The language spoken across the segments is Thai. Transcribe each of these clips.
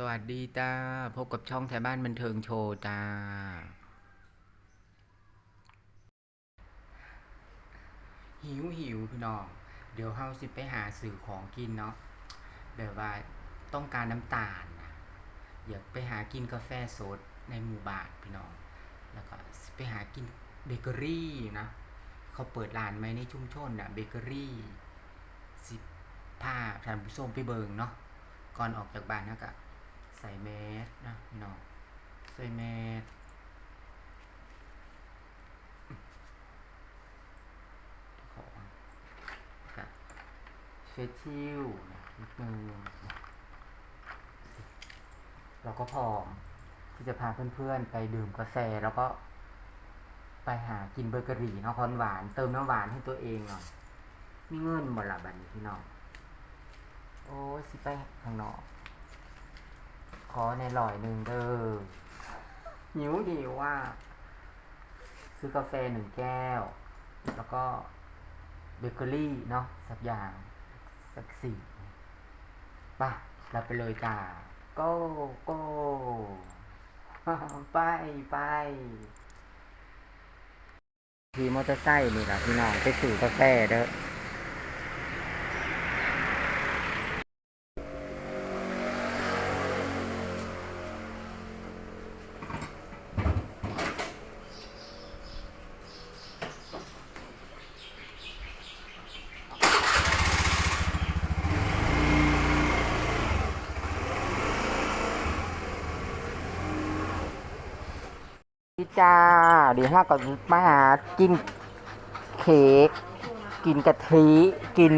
สวัสดีจ้า พบกับช่องไทยบ้านบันเทิงโชว์จ้า หิวหิวพี่น้อง เดี๋ยวเฮาสิไปหาสื่อของกินเนาะแบบว่าต้องการน้ำตาลนะอยากไปหากินกาแฟสดในหมู่บ้านพี่น้อง แล้วก็ไปหากินเบเกอรี่นะ เขาเปิดร้านไหมในชุมชนนะเบเกอรี่สิพาท่านผู้ชมไปเบิงเนาะก่อนออกจากบ้านนะกะ ใส่แมสนะพี่น้องใส่แมสของกะเฟชชิลนะนิดนึงเราก็พร้อมที่จะพาเพื่อนๆ ไปดื่มกาแฟแล้วก็ไปหากินเบเกอรี่นะคอนหวาน เติมน้ำหวานให้ตัวเองหน่อยมีเงินบ่ละบัดนี้พี่น้อง โอ้สิไปข้างนอก อในหลอยหนึ่งเด้อหิวหิวว่า ซื้อกาแฟหนึ่งแก้ว แล้วก็เบเกอรี่เนาะสักอย่าง สักสี่ไป่ะเราไปเลยจ้าโก้โก้ไปไปขี่มอเตอร์ไซค์นี่แหละพี่น้องไปสู่กาแฟเด้อ พี่จ้าเดี๋ยวถ้าก็มาหากินเค้กกินกะทิกิน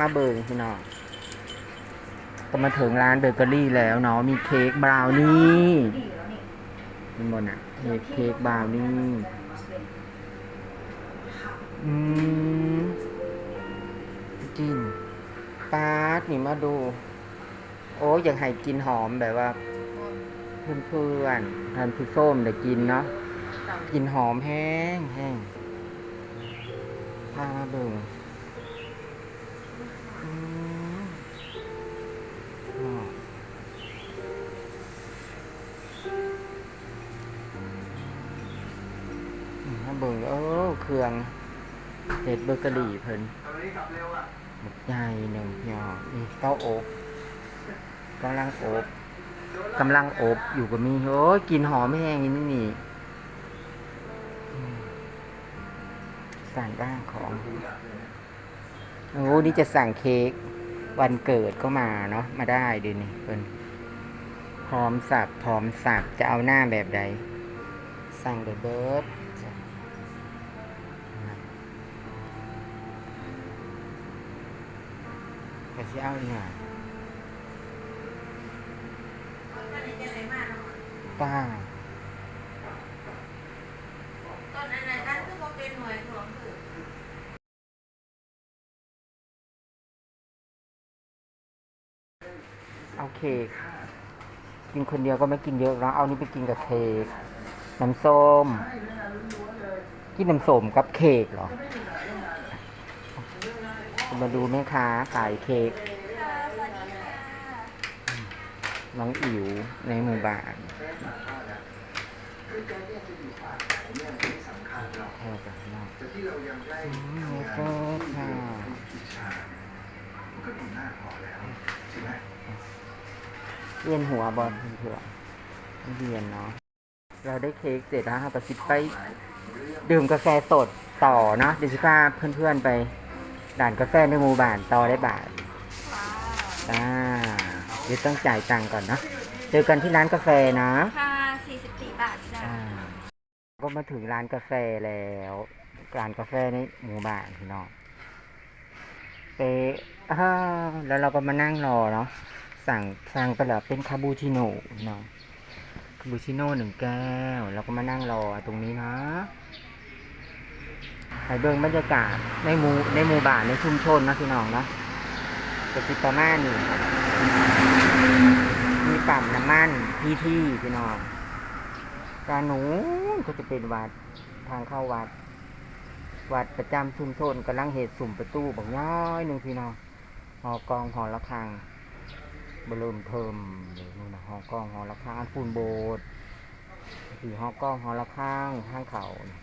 มาเบิงพี่น้องก็มาถึงร้านเบเกอรี่แล้วเนาะมีเค้กบราวนี่มันบนอะมีเค้กบราวนี่อืมกินปาดนี่มาดู โอ้ยอยากให้กินหอมแบบว่า เพื่อนเพื่อนทานผู้ส้มได้กินเนาะกินหอมแห้งแห้งพามาเบิ่งอืมอ้าเบิ่งเออเครื่องเห็ดเบเกอรี่เพิ่นใหญ่หนึ่งหยอนี่เต้าอบกำลังอบ กำลังอบอยู่กับมีโอ้ยกลินหอมแห้งนี่นี่สั่งบ้างของ โอ้นี่จะสั่งเค้กวันเกิดก็มาเนาะมาได้ดูนี่เพิ่นพร้อมสับพร้อมสับจะเอาหน้าแบบใด สั่งเดอะเบิร์ดก็สิเอาอีกหน่อย ป้างตอนนั้นนั่นคือบ่เป็นหน่วยหลวงคือเอาเค้กกินคนเดียวก็ไม่กินเยอะแล้วเอานี้ไปกินกับเค้กน้ำส้ม กินน้ำส้มกับเค้กเหรอ มาดูแม่ค้าขายเค้ก ค่ะสวัสดีค่ะ น้องอิ๋วในหมู่บ้านแค่จากนอกอืมแล้วก็ค่ะเวียนหัวบอลเพื่อนเวียนเนาะ เราได้เค้กเสร็จแล้วเราก็สิไปดื่มกาแฟสดต่อเนาะเดี๋ยวสิพาเพื่อนๆไปด่านกาแฟในหมู่บ้านต่อได้บาทอ่า เดี๋ยวต้องจ่ายตังค์ก่อนเนาะเจอกันที่ร้านกาแฟนะค่ะ44 บาทจ้ะอ่าก็มาถึงร้านกาแฟแล้วร้านกาแฟในหมู่บ้านพี่น้องเปอ่าแล้วเราก็มานั่งรอเนาะสั่งสั่งไปแล้วเป็นคาบูชิโน่พี่น้องคาบูชิโน่หนึ่งแก้วแล้วก็มานั่งรอตรงนี้นะไปเบิ่งบรรยากาศในหมู่ในหมู่บ้านในชุมชนนะพี่น้องเนาะกสิประมาณนี้ มีปั๊มน้ำมันที่ที่พี่น้องการหนูก็จะเป็นวัดทางเข้าวัด วัดประจำชุมชนกำลังเหตุสุ่มประตูบอกย้อยหนึ่งพี่น้องหอกองหอระฆังบเริ่มเทิมเลยนู่นนะหอกองหอระฆังปูนโบสถ์สี่หอกองหอระฆังข้างเขาน่ะ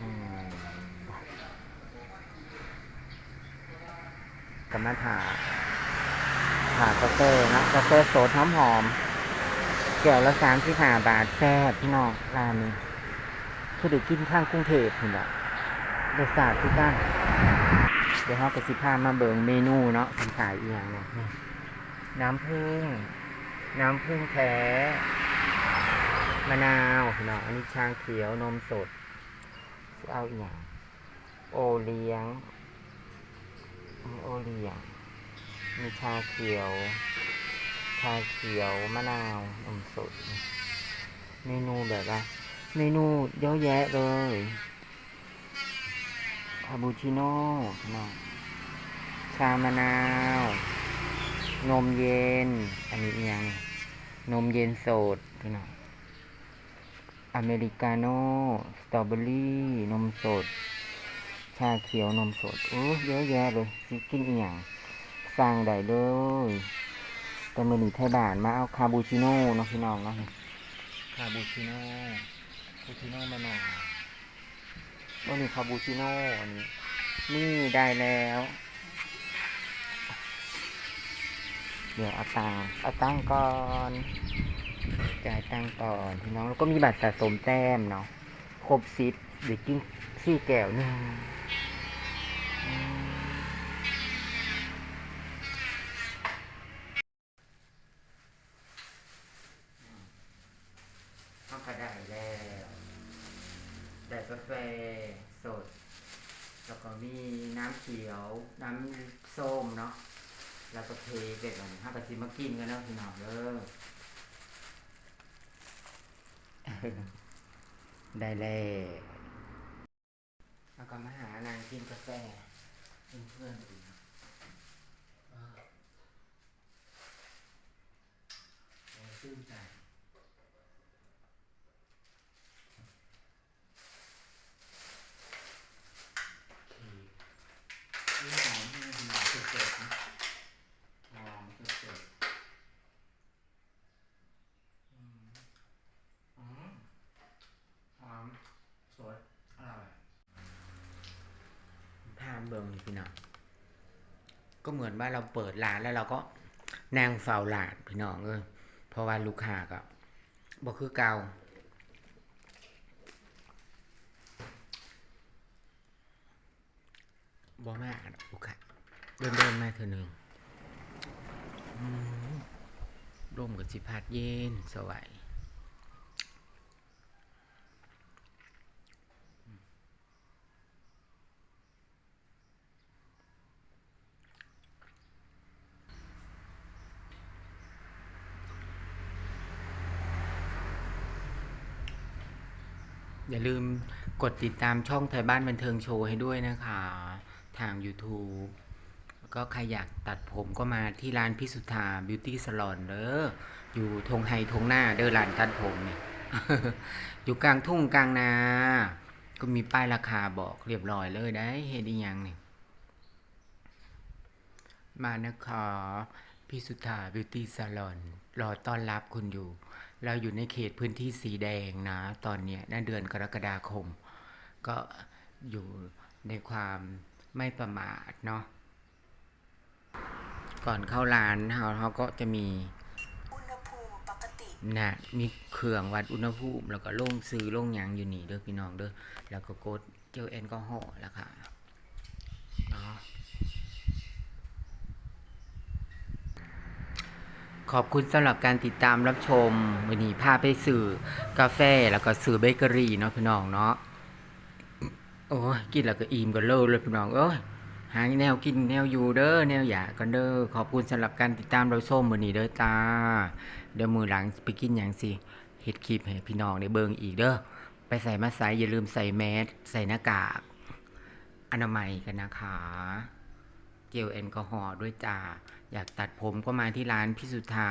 อืมกำลั งถ่าถ่ากาแฟนะกาแฟสดหอมหอมแก้วละสามสิบห้าบาทแซ่บพี่น้องร้านนี้คือได้กินข้างกรุงเทพนี่แหละรสชาติทุกอย่างเดี๋ยวเราก็สิพามาเบิ่งเมนูเนาะเป็นขายเอียงเนาะนี่น้ำผึ้งน้ำผึ้งแท้มะนาวพี่น้องอันนี้ชาเขียวนมสดเอาอีย่างโอเลี้ยงโอเลี้ยง มีชาเขียว ชาเขียวมะนาวนมสด เมนูแบบว่าเมนูเยอะแยะเลยคาปูชิโน่ชามะนาว นมเย็น อันนี้ย่างนมเย็นสดพี่น้องอเมริกาโน่ สตรอเบอรี่ นมสด ชาเขียวนมสด โอ้ เยอะแยะเลยกินอีกอย่าง สั่งได้เลยแต่มือหนีไทยบ้านมาเอาคาบูชิโน่เนาะพี่น้องเนาะคาบูชิโน่คาบูชิโน่มะนาวก็มีคาบูชิโน่อันนี้นี่ได้แล้ว เดี๋ยวเอาตังค์เอาตังค์ก่อนจ่ายตังค์ก่อนพี่น้องแล้วก็มีบัตรสะสมแต้มเนาะครบสิบเดี๋ยวกินซี่แก้วหนึ่งอืม ข้าวกระไดแล้ว ได้กาแฟสด แล้วก็มีน้ำเขียว น้ำส้มเนาะแล้วก็เทเด็ดเลยห้ากระชิมากินกันแล้วพี่น้องเด้อได้แล้วแล้วก็มาหานางกินกาแฟเพื่อนๆอีกนะเออโอ้ยชื่นใจ นี่หอมที่มันหอมสดๆนะหอมสดๆอืมอืมหอมสดอร่อยทาน เบิงนี่พี่น้องก็เหมือนว่าเราเปิดร้านแล้วเราก็นั่งเฝ้าร้านพี่น้องเอ้ยเพราะว่าลูกค้าก็บ่คือเก่าบ่มากลูกค้าเดินเดินมาเถอหนึ่งร่มกับสิพัดเย็นสวย อย่าลืมกดติดตามช่องไทยบ้านบันเทิงโชว์ให้ด้วยนะคะ ทาง YouTube ก็ใครอยากตัดผมก็มาที่ร้านพิสุทธาบิวตี้สลอนเด้ออยู่ทงไฮทงหน้าเด้อร้านตัดผมนี่อยู่กลางทุ่งกลางนา ก็มีป้ายราคาบอกเรียบร้อยเลยได้เฮ็ดอีหยังนี่มานะคะพิสุทธาบิวตี้ซาลอนรอต้อนรับคุณอยู่ เราอยู่ในเขตพื้นที่สีแดงนะตอนเนี้ยน่าเดือนกรกฎาคม ก็อยู่ในความไม่ประมาทเนาะก่อนเข้าร้านเขาเขาก็จะมีอุณหภูมิปกตินะมีเครื่องวัดอุณหภูมิ แล้วก็โล่งซื้อโล่งหยังอยู่นี่เด้อพี่น้องเด้อแล้วก็กดเจลแอลกอฮอล์แล้วค่ะเนาะ ขอบคุณสำหรับการติดตามรับชมวันนี้พาไปสื่อกาแฟแล้วก็สื่อเบเกอรี่เนาะพี่น้องเนาะโอ้ยกินแล้วก็อิ่มกันเลยเลยพี่น้องเอ้ยหาแนวกินแนวอยู่เด้อแนวอยากกันเด้อขอบคุณสำหรับการติดตามเรับชมวันนี้เด้อจ้าเดี๋ยวมือหลังไปกินอย่างสิเฮ็ดคลิปให้พี่น้องได้เบิ่งอีกเด้อไปใส่มาใส่อย่าลืมใส่แมสใส่หน้ากากอนามัยกันนะคะ เจลแอลกอฮอล์ด้วยจ้า อยากตัดผมก็มาที่ร้านพิสุทธา